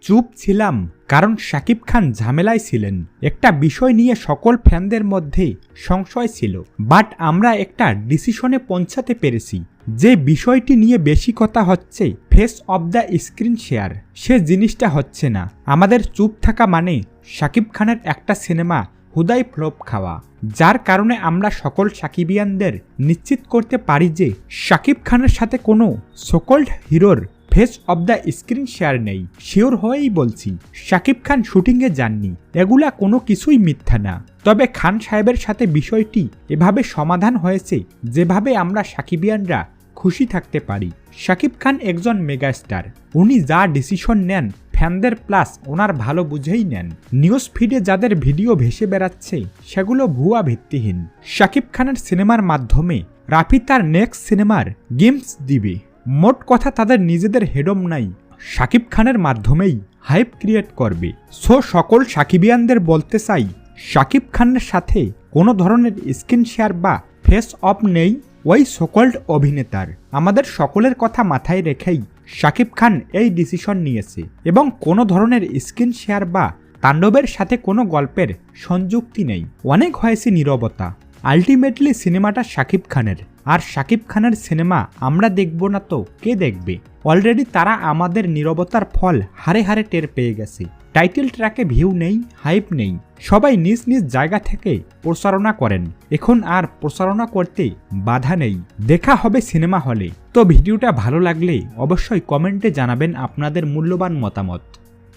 চুপ ছিলাম, কারণ শাকিব খান ঝামেলায় ছিলেন। একটা বিষয় নিয়ে সকল ফ্যানদের মধ্যে সংশয় ছিল। বাট আমরা একটা ডিসিশনে পৌঁছাতে পেরেছি। যে বিষয়টি নিয়ে বেশি কথা হচ্ছে, face of the screen share. সে জিনিসটা হচ্ছে না। আমাদের চুপ থাকা মানে শাকিব খানের একটা সিনেমা হুদাই ফ্লপ খাওয়া। যার কারণে আমরা সকল সাকিবিয়ানদের নিশ্চিত করতে পারি যে শাকিব খানের সাথে কোনো সকল্ড হিরোর face of the screen share নেই। শিওর হয়েই বলছি, শাকিব খান শুটিংয়ে যাননি। এগুলা কোনো কিছুই মিথ্যা না। তবে খান সাহেবের সাথে বিষয়টি এভাবে সমাধান হয়েছে, যেভাবে আমরা সাকিবিয়ানরা খুশি থাকতে পারি। শাকিব খান একজন মেগাস্টার। উনি যা ডিসিশন নেন, ফ্যানদের প্লাস ওনার ভালো বুঝেই নেন। নিউজ ফিডে যাদের ভিডিও ভেসে বেড়াচ্ছে, সেগুলো ভুয়া ভিত্তিহীন। শাকিব খানের সিনেমার মাধ্যমে রাফি তার নেক্সট সিনেমার গেমস দিবে। মোট কথা তাদের নিজেদের হেডম নাই। শাকিব খানের মাধ্যমেই হাইপ ক্রিয়েট করবে। সো সকল সাকিবিয়ানদের বলতে চাই শাকিব খানের সাথে কোনো ধরনের স্ক্রিন শেয়ার বা ফেস অফ নেই, ওই সকল্ড অভিনেতার। আমাদের সকলের কথা মাথায় রেখেই শাকিব খান এই ডিসিশন নিয়েছে। এবং কোনো ধরনের স্ক্রিন শেয়ার বা তাণ্ডবের সাথে কোনো গল্পের সংযুক্তি নেই। অনেক হয়েছে নীরবতা। আলটিমেটলি সিনেমাটা শাকিব খানের। আর শাকিব খানের সিনেমা আমরা দেখব না তো, কে দেখবে? অলরেডি তারা আমাদের নীরবতার ফল হারে হারে টের পেয়ে গেছে। টাইটেল ট্র্যাকে ভিউ নেই, হাইপ নেই। সবাই নিজ নিজ জায়গা থেকে প্রচারণা করেন। এখন আর প্রচারণা করতে বাধা নেই। দেখা হবে সিনেমা হলে। তো ভিডিওটা ভালো লাগলে অবশ্যই কমেন্টে জানাবেন আপনাদের মূল্যবান মতামত।